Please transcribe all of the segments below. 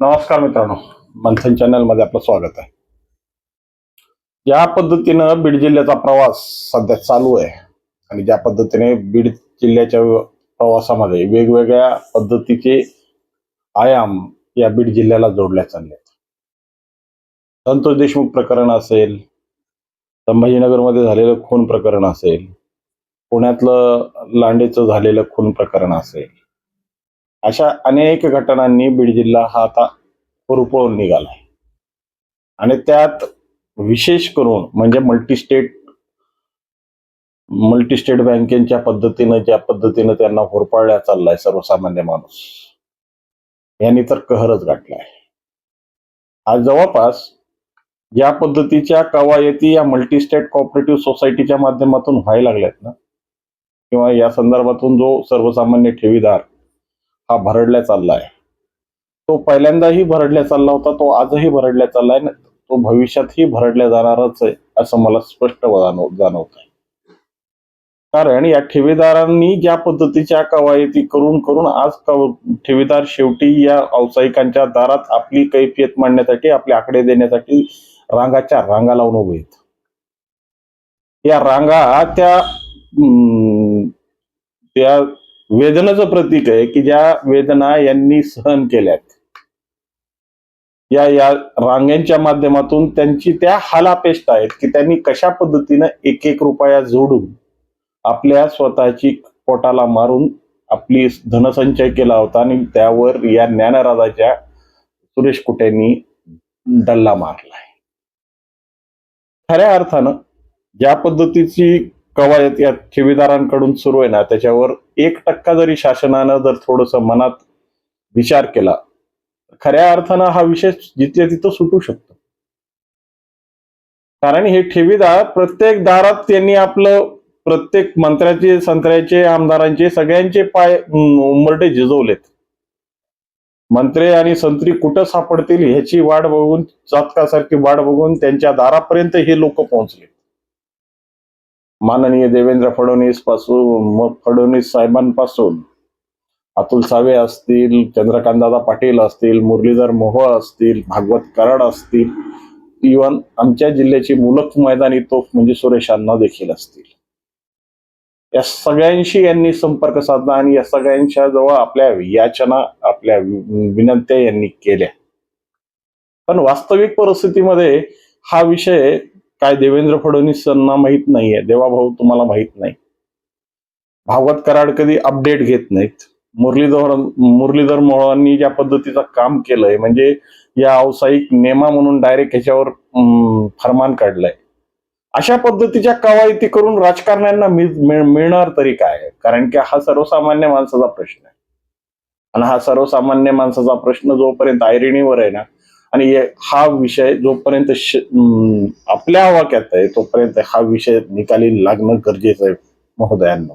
नमस्कार मित्रांनो मंथन चॅनलमध्ये आपलं स्वागत आहे. या पद्धतीनं बीड जिल्ह्याचा प्रवास सध्या चालू आहे आणि ज्या पद्धतीने बीड जिल्ह्याच्या प्रवासामध्ये वेगवेगळ्या पद्धतीचे आयाम या बीड जिल्ह्याला जोडल्या चालले आहेत संतोष देशमुख प्रकरण असेल संभाजीनगरमध्ये झालेलं खून प्रकरण असेल पुण्यातलं लांडेचं झालेलं खून प्रकरण असेल अशा अनेक घटनांनी बीड जिल्हा हा आता हुरपळून निघालाय. आणि त्यात विशेष करून म्हणजे मल्टीस्टेट मल्टीस्टेट बँकेच्या पद्धतीनं ज्या पद्धतीनं त्यांना होरपाळल्या चाललाय सर्वसामान्य माणूस यांनी तर कहरच गाठलाय. आज जवळपास या पद्धतीच्या कवायती या मल्टीस्टेट कॉपरेटिव्ह सोसायटीच्या माध्यमातून व्हायला लागल्यात ना किंवा या संदर्भातून जो सर्वसामान्य ठेवीदार हा भरडल्या चाललाय तो पहिल्यांदाही भरडल्या चालला होता तो आजही भरडल्या चाललाय न तो भविष्यातही भरडल्या जाणारच आहे असं मला स्पष्ट जाणवत आहे कारण या ठेवीदारांनी ज्या पद्धतीच्या कवायती करून करून आज ठेवीदार शेवटी या व्यावसायिकांच्या दारात आपली कैफियत मांडण्यासाठी आपले आकडे देण्यासाठी रांगाच्या रांगा लावून उभे आहेत. या रांगा त्या त्या वेदनाचं प्रतीक आहे की ज्या वेदना यांनी सहन केल्यात. या या रांगांच्या माध्यमातून त्यांची त्या हालापेष्ट आहेत की त्यांनी कशा पद्धतीनं एक एक रुपया जोडून आपल्या स्वतःची पोटाला मारून आपली धनसंचय केला होता आणि त्यावर या ज्ञानराजाच्या सुरेश कुटेंनी डल्ला मारलाय. खऱ्या अर्थानं ज्या पद्धतीची कवायत या ठेवीदारांकडून सुरू आहे ना त्याच्यावर एक टक्का जरी शासनानं जर थोडस मनात विचार केला खऱ्या अर्थानं हा विषय जिथे तिथं सुटू शकतो. कारण हे ठेवीदार प्रत्येक दारात त्यांनी आपलं प्रत्येक मंत्र्याचे संत्र्याचे आमदारांचे सगळ्यांचे पाय उंबरटे झिजवलेत. मंत्री आणि संत्री कुठं सापडतील ह्याची वाट बघून चातकासारखी वाट बघून त्यांच्या दारापर्यंत हे लोक पोहोचले माननीय देवेंद्र फडणवीसपासून मग फडणवीस साहेबांपासून अतुल सावे असतील चंद्रकांतदादा पाटील असतील मुरलीधर मोहोळ असतील भागवत कराड असतील इवन आमच्या जिल्ह्याची मुलक मैदानी तोफ म्हणजे सुरेशांना देखील असतील. या सगळ्यांशी यांनी संपर्क साधला आणि या सगळ्यांच्या जवळ आपल्या याचना आपल्या विनंत्या यांनी केल्या. पण वास्तविक परिस्थितीमध्ये हा विषय काय देवेंद्र फडणवीसांना माहीत नाहीये देवाभाऊ तुम्हाला माहीत नाही. भागवत कराड कधी अपडेट घेत नाहीत. मुरलीधर मुरलीधर मोहळांनी ज्या पद्धतीचं काम केलंय म्हणजे या व्यावसायिक नेमा म्हणून डायरेक्ट ह्याच्यावर अं, फरमान काढलंय. अशा पद्धतीच्या कवायती करून राजकारण्यांना मिळणार तरी काय? कारण की हा सर्वसामान्य माणसाचा प्रश्न आहे. आणि हा सर्वसामान्य माणसाचा प्रश्न जोपर्यंत ऐरणीवर आहे ना आणि हा विषय जोपर्यंत आपल्या आवाक्यात आहे तोपर्यंत हा विषय निकाली लागणं गरजेचं आहे महोदयांना.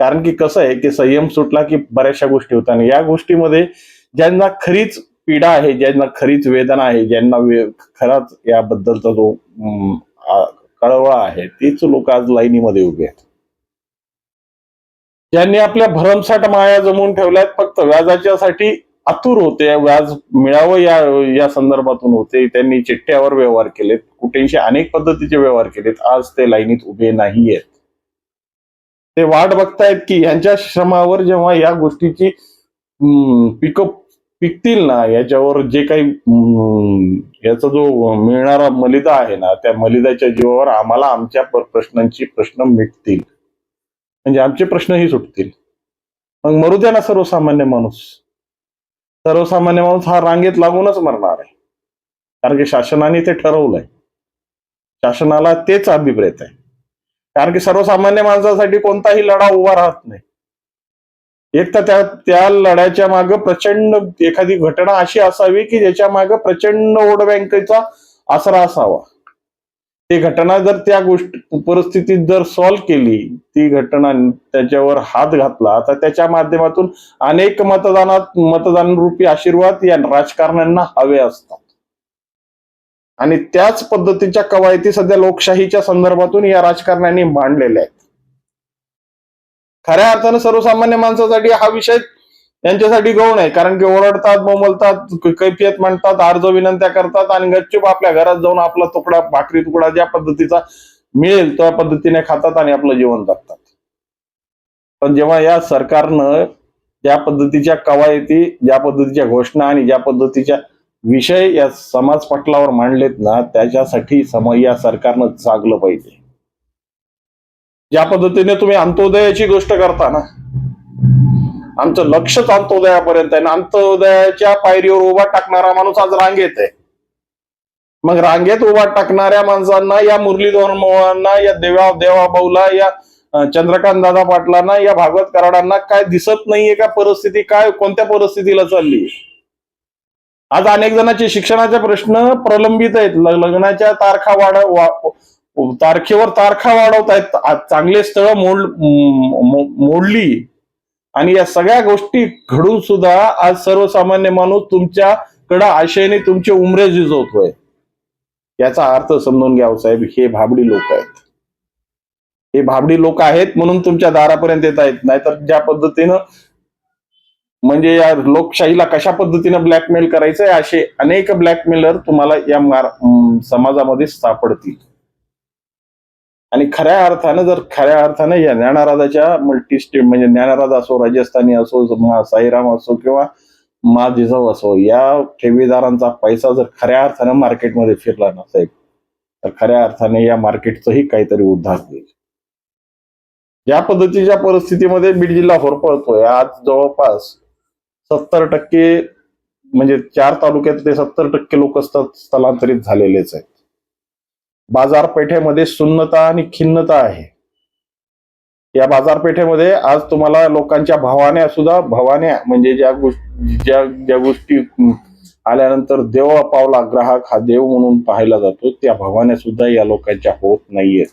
कारण की कसं आहे की संयम सुटला की बऱ्याचशा गोष्टी होतात. आणि या गोष्टीमध्ये ज्यांना खरीच पीडा आहे ज्यांना खरीच वेदना आहे ज्यांना वे- खराच याबद्दलचा जो कळवळा आहे तीच लोक आज लाईनीमध्ये उभे आहेत. ज्यांनी आपल्या भरमसाठ माया जमवून ठेवल्यात फक्त व्याजाच्यासाठी आतुर होते व्याज मिळावं या या संदर्भातून होते. त्यांनी चिठ्ठ्यावर व्यवहार केलेत. कुठेशी अनेक पद्धतीचे व्यवहार केलेत. आज ते लाईनीत उभे नाहीयेत. ते वाट बघतायत की यांच्या श्रमावर जेव्हा या गोष्टीची पिकअप पिकतील ना याच्यावर जे काही याचा जो मिळणारा मलिदा आहे ना त्या मलिदाच्या जीवावर आम्हाला आमच्या प्रश्नांची प्रश्न मिटतील. म्हणजे आमचे प्रश्नही सुटतील. मग मरू द्या ना सर्वसामान्य माणूस सर्वसामान्य माणूस हा रांगेत लागूनच मरणार आहे. कारण की शासनाने ते ठरवलंय. शासनाला तेच अभिप्रेत आहे. कारण की सर्वसामान्य माणसासाठी कोणताही लढा उभा राहत नाही. एक तर त्या त्या लढ्याच्या मागे प्रचंड एखादी घटना अशी असावी की ज्याच्या मागे प्रचंड वोट बँकेचा आसरा असावा. ती घटना जर त्या गोष्टी परिस्थितीत जर सॉल्व्ह केली ती घटना त्याच्यावर हात घातला तर त्याच्या माध्यमातून अनेक मतदानात मतदान रूपी आशीर्वाद या राजकारण्यांना हवे असतात. आणि त्याच पद्धतीच्या कवायती सध्या लोकशाहीच्या संदर्भातून या राजकारण्यांनी मांडलेल्या आहेत. खऱ्या अर्थानं सर्वसामान्य माणसासाठी हा विषय यांच्यासाठी गौण आहे कारण की ओरडतात बोंबलतात कैफियत म्हणतात अर्ज विनंत्या करतात आणि गच्चूप आपल्या घरात जाऊन आपला तुकडा भाकरी तुकडा ज्या पद्धतीचा मिळेल त्या पद्धतीने खातात आणि आपलं जीवन जगतात. पण जेव्हा या सरकारनं ज्या पद्धतीच्या कवायती ज्या पद्धतीच्या घोषणा आणि ज्या पद्धतीच्या विषय या समाज पटलावर मांडलेत ना त्याच्यासाठी सम या सरकारनं जागलं पाहिजे. ज्या पद्धतीने तुम्ही अंत्योदयाची गोष्ट करता ना आमचं लक्षच अंत्योदयापर्यंत आहे अंत्योदयाच्या पायरीवर उभा टाकणारा माणूस आज रांगेत आहे. मग रांगेत उभा टाकणाऱ्या माणसांना या मुरलीधर मोहनना या देवा देवाभाऊला या चंद्रकांत दादा पाटलांना या भागवत कराडांना काय दिसत नाहीये का परिस्थिती? काय कोणत्या परिस्थितीला चालली? आज अनेक जणांचे शिक्षणाचे प्रश्न प्रलंबित आहेत. लग्नाच्या तारखा वाढव वा- तारखेवर तारखा वाढवत आहेत आज चांगले स्थळ मोड मोडली. आणि या सगळ्या गोष्टी घडून सुद्धा आज सर्वसामान्य माणूस तुमच्याकडं आशयाने तुमचे उमरे झिजवतोय. याचा अर्थ समजून घ्यावं हो साहेब हे भाबडी लोक आहेत. हे भाबडी लोक आहेत म्हणून तुमच्या दारापर्यंत येत आहेत नाहीतर ज्या पद्धतीनं म्हणजे या लोकशाहीला कशा पद्धतीनं ब्लॅकमेल करायचंय असे अनेक ब्लॅकमेलर तुम्हाला या समाजामध्ये सापडतील. आणि खऱ्या अर्थानं जर खऱ्या अर्थानं या ज्ञानाराजाच्या मल्टी स्टेट म्हणजे ज्ञानाराज असो राजस्थानी असो साईराम असो किंवा मा जिजाऊ असो या ठेवीदारांचा पैसा जर खऱ्या अर्थानं मार्केटमध्ये फिरला नसेल तर खऱ्या अर्थाने या मार्केटचंही काहीतरी उद्धार होईल. या पद्धतीच्या परिस्थितीमध्ये बीड जिल्हा होरपळतोय आज जवळपास सत्तर टक्के म्हणजे चार तालुक्यातले सत्तर टक्के लोक स्थलांतरित झालेलेच आहेत. बाजारपेठेमध्ये सुन्नता आणि खिन्नता आहे. या बाजारपेठेमध्ये आज तुम्हाला लोकांच्या भावान्या सुद्धा भावान्या म्हणजे ज्या गोष्टी ज्या ज्या गोष्टी आल्यानंतर देव पावला ग्राहक हा देव म्हणून पाहायला जातो त्या भावाने सुद्धा या लोकांच्या होत नाहीयेत.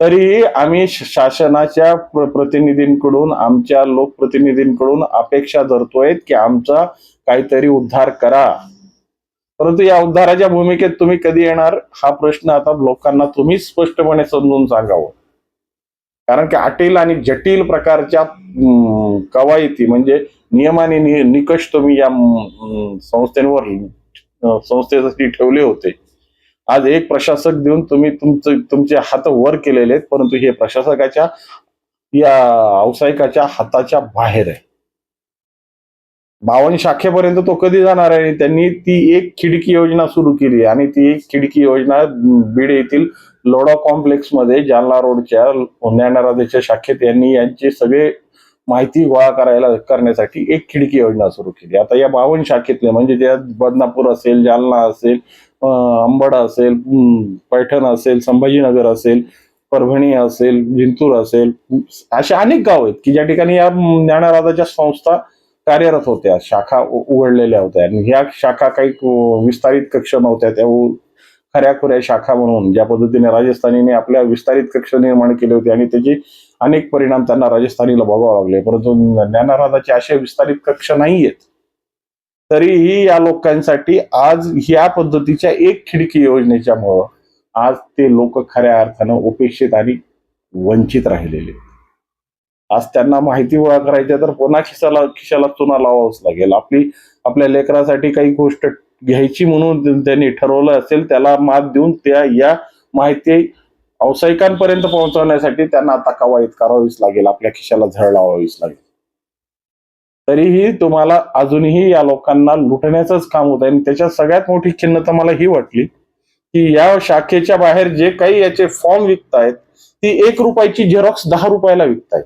तरी आम्ही शासनाच्या प्रतिनिधींकडून आमच्या लोकप्रतिनिधींकडून अपेक्षा धरतोय की आमचा काहीतरी उद्धार करा. परंतु या उद्धाराच्या भूमिकेत तुम्ही कधी येणार? हा प्रश्न आता लोकांना तुम्ही स्पष्टपणे समजून सांगावं. कारण की अटील आणि जटिल प्रकारच्या कवायती म्हणजे नियम आणि निकष तुम्ही या संस्थेवर संस्थेसाठी ठेवले होते. आज एक प्रशासक देऊन तुम्ही तुमचे तुमचे हात वर केलेले आहेत परंतु हे प्रशासकाच्या या व्यावसायिकाच्या हाताच्या बाहेर आहे. बावन शाखेपर्यंत तो कधी जाणार आहे? त्यांनी ती एक खिडकी योजना सुरू केली आणि ती एक खिडकी योजना बीड येथील लोडा कॉम्प्लेक्समध्ये जालना रोडच्या ज्ञानराजाच्या शाखेत यांनी यांचे सगळे माहिती गोळा करायला करण्यासाठी एक खिडकी योजना सुरू केली. आता या बावन शाखेतले म्हणजे ज्या बदनापूर असेल जालना असेल अंबड असेल पैठण असेल संभाजीनगर असेल परभणी असेल जिंतूर असेल असे अनेक गाव आहेत की ज्या ठिकाणी या ज्ञानराधाच्या ज्ञानराजाच्या संस्था कार्यरत होत्या शाखा उघडलेल्या होत्या. आणि ह्या शाखा काही विस्तारित कक्ष नव्हत्या. त्या खऱ्या खऱ्याखुऱ्या शाखा म्हणून ज्या पद्धतीने राजस्थानीने आपल्या विस्तारित कक्ष निर्माण केले होते आणि त्याचे अनेक परिणाम त्यांना राजस्थानीला भोगावे लागले. परंतु ज्ञानाराधाचे असे विस्तारित कक्ष नाही आहेत तरीही या लोकांसाठी आज ह्या पद्धतीच्या एक खिडकी योजनेच्यामुळं आज ते लोक खऱ्या अर्थानं उपेक्षित आणि वंचित राहिलेले आहेत. आज त्यांना माहिती गोळा करायची तर पुन्हा खिशाला खिशाला चुना लावावंच लागेल. आपली आपल्या लेकरासाठी काही गोष्ट घ्यायची म्हणून त्यांनी ठरवलं असेल त्याला मात देऊन त्या या माहिती व्यावसायिकांपर्यंत पोहोचवण्यासाठी त्यांना आता कवायत करावीच लागेल आपल्या खिशाला झळ लावावीच लागेल. तरीही तुम्हाला अजूनही या लोकांना लुटण्याचंच काम होत आहे आणि त्याच्यात सगळ्यात मोठी खिन्नता मला ही वाटली की या शाखेच्या बाहेर जे काही याचे फॉर्म विकतायत ती एक रुपयाची झेरॉक्स दहा रुपयाला विकतायत.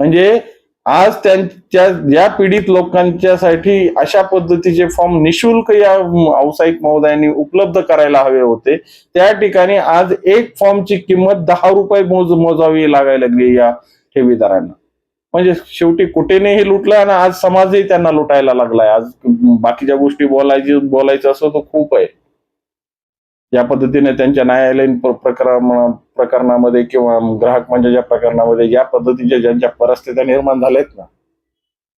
म्हणजे आज त्यांच्या या पीडित लोकांच्यासाठी अशा पद्धतीचे फॉर्म निशुल्क या व्यावसायिक महोदयांनी उपलब्ध करायला हवे होते. त्या ठिकाणी आज एक फॉर्मची किंमत दहा रुपये मोज मोजावी लागायला लागली या ठेवीदारांना. म्हणजे शेवटी कुठेनेही लुटलं आणि आज समाजही त्यांना लुटायला लागलाय. आज बाकीच्या गोष्टी बोलायची बोलायचं असं तर खूप आहे. या पद्धतीने त्यांच्या न्यायालयीन प्रकरण प्रकरणामध्ये किंवा ग्राहक म्हणजे मंचाच्या प्रकरणामध्ये या पद्धतीच्या ज्यांच्या परिस्थित्या निर्माण झाल्यात ना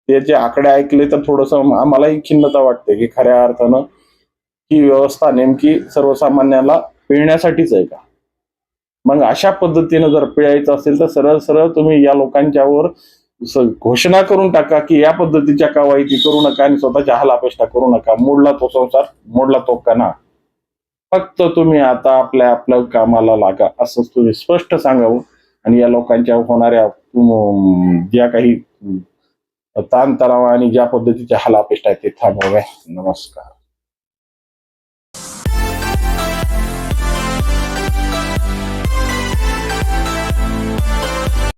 त्याचे आकडे ऐकले तर थोडस आम्हालाही खिन्नता वाटते की खऱ्या अर्थानं ही व्यवस्था नेमकी सर्वसामान्याला पिळण्यासाठीच आहे का? मग अशा पद्धतीनं जर पिळायचं असेल तर सरळ सरळ तुम्ही या लोकांच्यावर घोषणा करून टाका की या पद्धतीच्या कवायती करू नका आणि स्वतःच्या हालापेष्टा करू नका. मोडला तो संसार मोडला तो कणा. फक्त तुम्ही आता आपल्या आपल्या कामाला लागा असं तुम्ही स्पष्ट सांगावं. आणि या लोकांच्या होणाऱ्या ज्या काही ताणतणाव आणि ज्या पद्धतीच्या हालापेष्ट आहेत ते थांबवाव्या. नमस्कार.